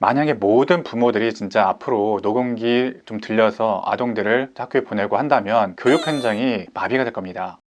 만약에 모든 부모들이 진짜 앞으로 녹음기 좀 들려서 아동들을 학교에 보내고 한다면 교육 현장이 마비가 될 겁니다.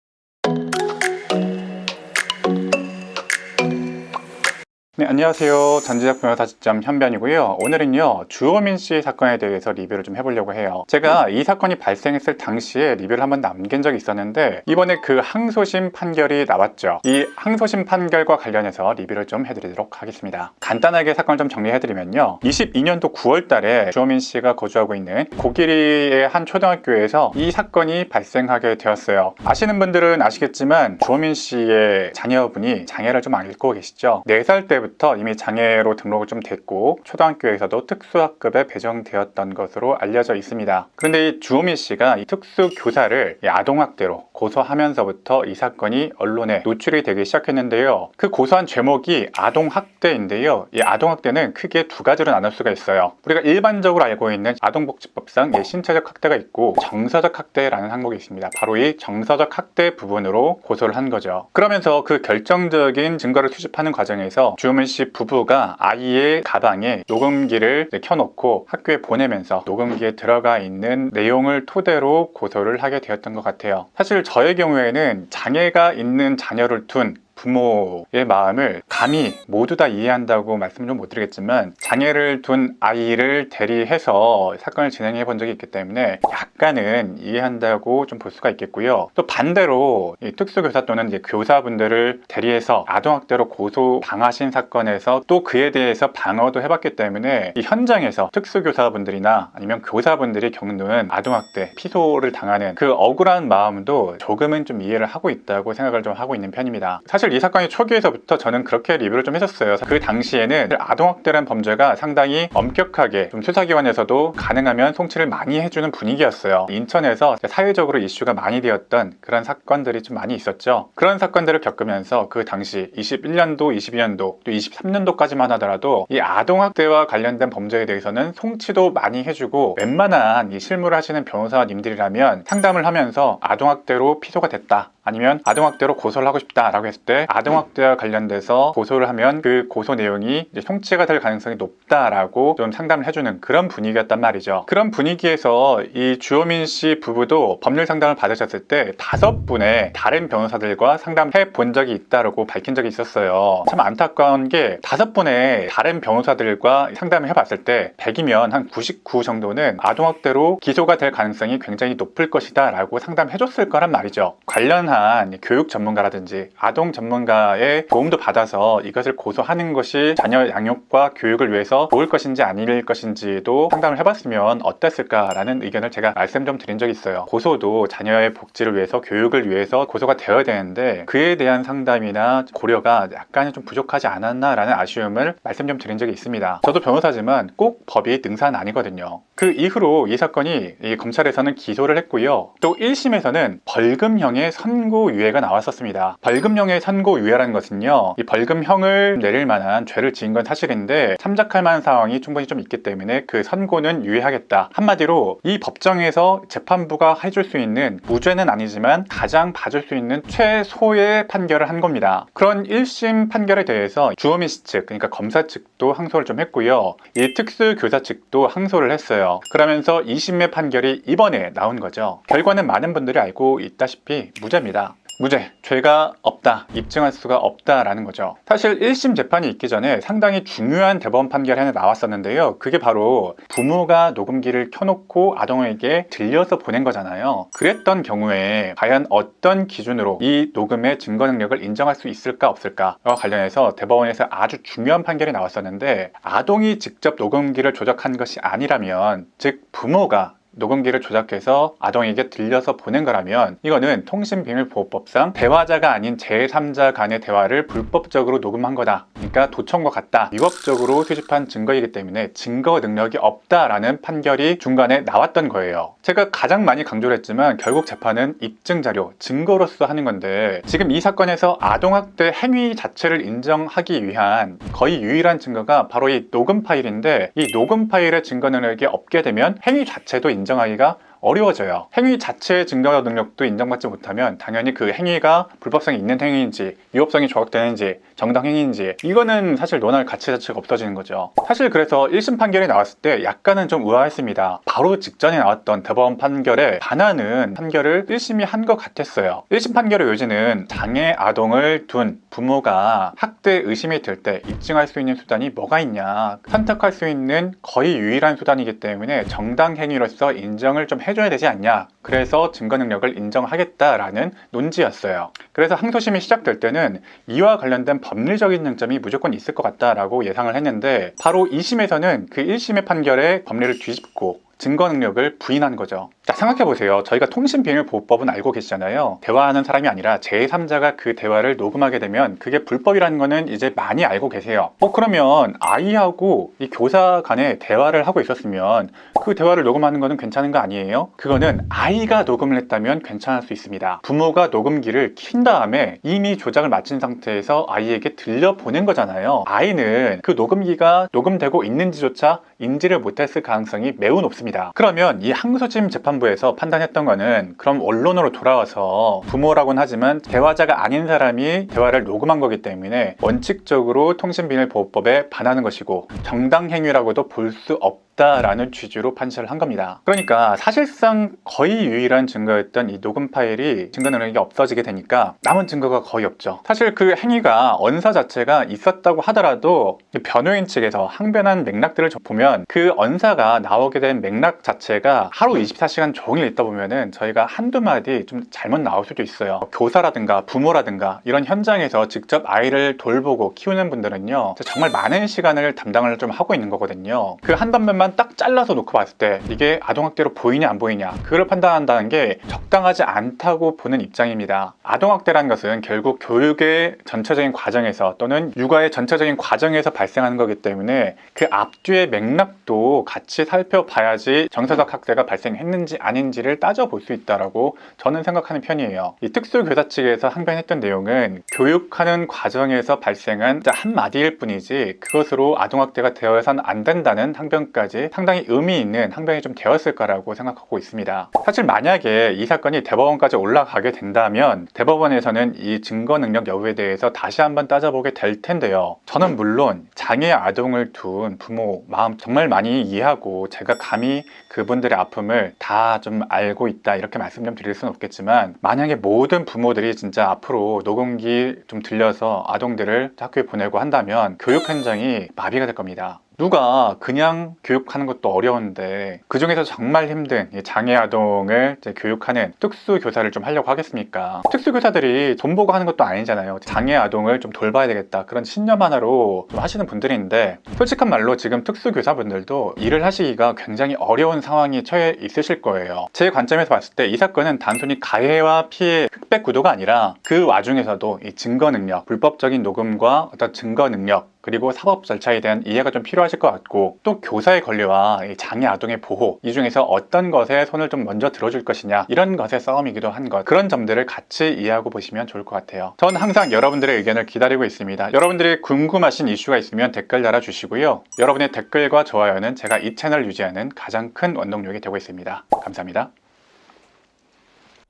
네, 안녕하세요. 전지적 변호사 지점 현변이고요. 오늘은요, 주호민 씨 사건에 대해서 리뷰를 좀 해보려고 해요. 제가 이 사건이 발생했을 당시에 리뷰를 한번 남긴 적이 있었는데, 이번에 그 항소심 판결이 나왔죠. 이 항소심 판결과 관련해서 리뷰를 좀 해드리도록 하겠습니다. 간단하게 사건을 좀 정리해드리면요. 22년도 9월 달에 주호민 씨가 거주하고 있는 고기리의 한 초등학교에서 이 사건이 발생하게 되었어요. 아시는 분들은 아시겠지만, 주호민 씨의 자녀분이 장애를 좀 앓고 계시죠. 4살 때 부터 이미 장애로 등록을 좀 됐고 초등학교에서도 특수학급에 배정되었던 것으로 알려져 있습니다. 그런데 이 주호민 씨가 이 특수교사를 이 아동학대로 고소하면서부터 이 사건이 언론에 노출이 되기 시작했는데요. 그 고소한 제목이 아동학대인데요. 이 아동학대는 크게 두 가지로 나눌 수가 있어요. 우리가 일반적으로 알고 있는 아동복지법상 예, 신체적 학대가 있고 정서적 학대라는 항목이 있습니다. 바로 이 정서적 학대 부분으로 고소를 한 거죠. 그러면서 그 결정적인 증거를 수집하는 과정에서 주 호민 씨 부부가 아이의 가방에 녹음기를 켜놓고 학교에 보내면서 녹음기에 들어가 있는 내용을 토대로 고소를 하게 되었던 것 같아요. 사실 저의 경우에는 장애가 있는 자녀를 둔 부모의 마음을 감히 모두 다 이해한다고 말씀을 좀못 드리겠지만 장애를 둔 아이를 대리해서 사건을 진행해 본 적이 있기 때문에 약간은 이해한다고 좀 볼 수가 있겠고요. 또 반대로 이 특수교사 또는 이제 교사분들을 대리해서 아동학대로 고소 당하신 사건에서 또 그에 대해서 방어도 해봤기 때문에 이 현장에서 특수교사분들이나 아니면 교사분들이 겪는 아동학대, 피소를 당하는 그 억울한 마음도 조금은 좀 이해를 하고 있다고 생각을 좀 하고 있는 편입니다. 사실 이 사건이 초기에서부터 저는 그렇게 리뷰를 좀 했었어요. 그 당시에는 아동학대라는 범죄가 상당히 엄격하게 좀 수사기관에서도 가능하면 송치를 많이 해주는 분위기였어요. 인천에서 사회적으로 이슈가 많이 되었던 그런 사건들이 좀 많이 있었죠. 그런 사건들을 겪으면서 그 당시 21년도, 22년도, 또 23년도까지만 하더라도 이 아동학대와 관련된 범죄에 대해서는 송치도 많이 해주고 웬만한 이 실무를 하시는 변호사님들이라면 상담을 하면서 아동학대로 피소가 됐다. 아니면 아동학대로 고소를 하고 싶다라고 했을 때 아동학대와 관련돼서 고소를 하면 그 고소 내용이 이제 송치가 될 가능성이 높다라고 좀 상담을 해주는 그런 분위기였단 말이죠. 그런 분위기에서 이 주호민 씨 부부도 법률 상담을 받으셨을 때 다섯 분의 다른 변호사들과 상담해 본 적이 있다라고 밝힌 적이 있었어요. 참 안타까운 게 다섯 분의 다른 변호사들과 상담을 해봤을 때 100이면 한 99 정도는 아동학대로 기소가 될 가능성이 굉장히 높을 것이다 라고 상담해줬을 거란 말이죠. 관련 한 교육 전문가라든지 아동 전문가 의 도움도 받아서 이것을 고소하는 것이 자녀 양육과 교육을 위해서 좋을 것인지 아닐 것인지도 상담을 해봤으면 어땠을까라는 의견을 제가 말씀 좀 드린 적이 있어요. 고소도 자녀의 복지를 위해서 교육을 위해서 고소가 되어야 되는데 그에 대한 상담이나 고려가 약간은 좀 부족하지 않았나라는 아쉬움을 말씀 좀 드린 적이 있습니다. 저도 변호사지만 꼭 법이 능사는 아니거든요. 그 이후로 이 사건이 이 검찰에서는 기소를 했고요. 또 1심에서는 벌금형의 선고유예가 나왔었습니다. 벌금형의 선고 유예라는 것은요, 이 벌금형을 내릴 만한 죄를 지은 건 사실인데 참작할 만한 상황이 충분히 좀 있기 때문에 그 선고는 유예하겠다. 한마디로 이 법정에서 재판부가 해줄 수 있는 무죄는 아니지만 가장 봐줄 수 있는 최소의 판결을 한 겁니다. 그런 1심 판결에 대해서 주호민 씨 측, 그러니까 검사 측도 항소를 좀 했고요. 이 특수교사 측도 항소를 했어요. 그러면서 2심의 판결이 이번에 나온 거죠. 결과는 많은 분들이 알고 있다시피 무죄입니다. 무죄, 죄가 없다, 입증할 수가 없다라는 거죠. 사실 1심 재판이 있기 전에 상당히 중요한 대법원 판결이 하나 나왔었는데요. 그게 바로 부모가 녹음기를 켜놓고 아동에게 들려서 보낸 거잖아요. 그랬던 경우에 과연 어떤 기준으로 이 녹음의 증거 능력을 인정할 수 있을까 없을까와 관련해서 대법원에서 아주 중요한 판결이 나왔었는데 아동이 직접 녹음기를 조작한 것이 아니라면 즉 부모가 녹음기를 조작해서 아동에게 들려서 보낸 거라면 이거는 통신비밀보호법상 대화자가 아닌 제3자 간의 대화를 불법적으로 녹음한 거다. 그러니까 도청과 같다. 위법적으로 수집한 증거이기 때문에 증거 능력이 없다라는 판결이 중간에 나왔던 거예요. 제가 가장 많이 강조를 했지만 결국 재판은 입증 자료, 증거로서 하는 건데 지금 이 사건에서 아동학대 행위 자체를 인정하기 위한 거의 유일한 증거가 바로 이 녹음 파일인데 이 녹음 파일의 증거 능력이 없게 되면 행위 자체도 하기가 어려워져요. 행위 자체의 증거 능력도 인정받지 못하면 당연히 그 행위가 불법성이 있는 행위인지 위법성이 조각되는지 정당 행위인지 이거는 사실 논할 가치 자체가 없어지는 거죠. 사실 그래서 1심 판결이 나왔을 때 약간은 좀 우아했습니다. 바로 직전에 나왔던 대법원 판결에 반하는 판결을 1심이 한 것 같았어요. 1심 판결의 요지는 장애 아동을 둔 부모가 학대 의심이 들 때 입증할 수 있는 수단이 뭐가 있냐 선택할 수 있는 거의 유일한 수단이기 때문에 정당 행위로서 인정을 좀해 줘야 되지 않냐 그래서 증거 능력을 인정하겠다라는 논지였어요. 그래서 항소심이 시작될 때는 이와 관련된 법리적인 쟁점이 무조건 있을 것 같다라고 예상을 했는데 바로 2심에서는 그 1심의 판결에 법리를 뒤집고 증거 능력을 부인한 거죠. 자, 생각해 보세요. 저희가 통신비밀보호법은 알고 계시잖아요. 대화하는 사람이 아니라 제3자가 그 대화를 녹음하게 되면 그게 불법이라는 거는 이제 많이 알고 계세요. 어, 그러면 아이하고 이 교사 간에 대화를 하고 있었으면 그 대화를 녹음하는 거는 괜찮은 거 아니에요? 그거는 아이가 녹음을 했다면 괜찮을 수 있습니다. 부모가 녹음기를 킨 다음에 이미 조작을 마친 상태에서 아이에게 들려보낸 거잖아요. 아이는 그 녹음기가 녹음되고 있는지조차 인지를 못했을 가능성이 매우 높습니다. 그러면 이 항소심 재판부에서 판단했던 거는 그럼 언론으로 돌아와서 부모라고는 하지만 대화자가 아닌 사람이 대화를 녹음한 거기 때문에 원칙적으로 통신비밀보호법에 반하는 것이고 정당행위라고도 볼 수 없다 라는 취지로 판시를 한 겁니다. 그러니까 사실상 거의 유일한 증거였던 이 녹음 파일이 증거 능력이 없어지게 되니까 남은 증거가 거의 없죠. 사실 그 행위가 언사 자체가 있었다고 하더라도 이 변호인 측에서 항변한 맥락들을 보면 그 언사가 나오게 된 맥락 자체가 하루 24시간 종일 있다 보면은 저희가 한두 마디 좀 잘못 나올 수도 있어요. 교사라든가 부모라든가 이런 현장에서 직접 아이를 돌보고 키우는 분들은요 정말 많은 시간을 담당을 좀 하고 있는 거거든요. 그 한 단면만 딱 잘라서 놓고 봤을 때 이게 아동학대로 보이냐 안 보이냐 그걸 판단한다는 게 적당하지 않다고 보는 입장입니다. 아동학대라는 것은 결국 교육의 전체적인 과정에서 또는 육아의 전체적인 과정에서 발생하는 거기 때문에 그 앞뒤의 맥락도 같이 살펴봐야지 정서적 학대가 발생했는지 아닌지를 따져볼 수 있다라고 저는 생각하는 편이에요. 이 특수교사 측에서 항변했던 내용은 교육하는 과정에서 발생한 한 마디일 뿐이지 그것으로 아동학대가 되어서는 안 된다는 항변까지 상당히 의미 있는 항변이 좀 되었을 거라고 생각하고 있습니다. 사실 만약에 이 사건이 대법원까지 올라가게 된다면 대법원에서는 이 증거 능력 여부에 대해서 다시 한번 따져보게 될 텐데요. 저는 물론 장애 아동을 둔 부모 마음 정말 많이 이해하고 제가 감히 그분들의 아픔을 다 좀 알고 있다 이렇게 말씀 좀 드릴 수는 없겠지만 만약에 모든 부모들이 진짜 앞으로 녹음기 좀 들려서 아동들을 학교에 보내고 한다면 교육 현장이 마비가 될 겁니다. 누가 그냥 교육하는 것도 어려운데 그 중에서 정말 힘든 이 장애 아동을 교육하는 특수 교사를 좀 하려고 하겠습니까? 특수 교사들이 돈 보고 하는 것도 아니잖아요. 장애 아동을 좀 돌봐야 되겠다 그런 신념 하나로 좀 하시는 분들인데 솔직한 말로 지금 특수 교사분들도 일을 하시기가 굉장히 어려운 상황에 처해 있으실 거예요. 제 관점에서 봤을 때 이 사건은 단순히 가해와 피해 흑백 구도가 아니라 그 와중에서도 이 증거 능력, 불법적인 녹음과 어떤 증거 능력 그리고 사법 절차에 대한 이해가 좀 필요하실 것 같고 또 교사의 권리와 이 장애 아동의 보호 이 중에서 어떤 것에 손을 좀 먼저 들어줄 것이냐 이런 것의 싸움이기도 한 것 그런 점들을 같이 이해하고 보시면 좋을 것 같아요. 전 항상 여러분들의 의견을 기다리고 있습니다. 여러분들이 궁금하신 이슈가 있으면 댓글 달아주시고요. 여러분의 댓글과 좋아요는 제가 이 채널 유지하는 가장 큰 원동력이 되고 있습니다. 감사합니다.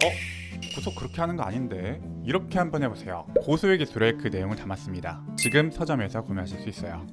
어? 구속 그렇게 하는 거 아닌데 이렇게 한번 해보세요. 고소의 기술에 그 내용을 담았습니다. 지금 서점에서 구매하실 수 있어요